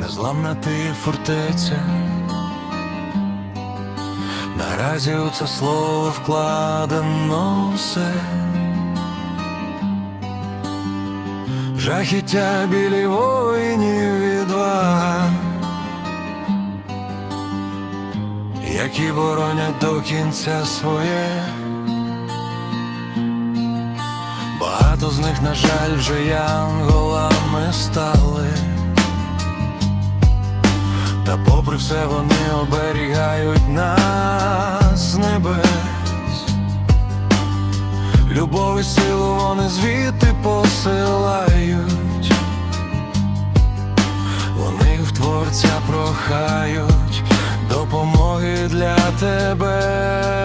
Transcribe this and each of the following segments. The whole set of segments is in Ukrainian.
незламна ти фортеця. Наразі у це слово вкладено все. Жахіття білі воїнів відвага, які боронять до кінця своє. Багато з них, на жаль, вже янголами стали. Та попри все вони оберігають нас небес. Любов і силу вони звідти посилають. Вони в творця прохають допомоги для тебе.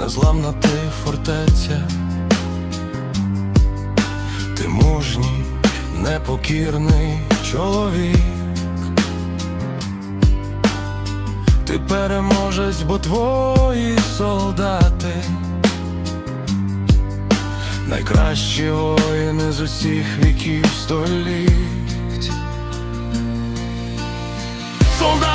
незламна ти фортеця, ти мужній, непокірний чоловік, ти переможець, бо твої солдати, найкращі воїни з усіх віків століть. Солдати!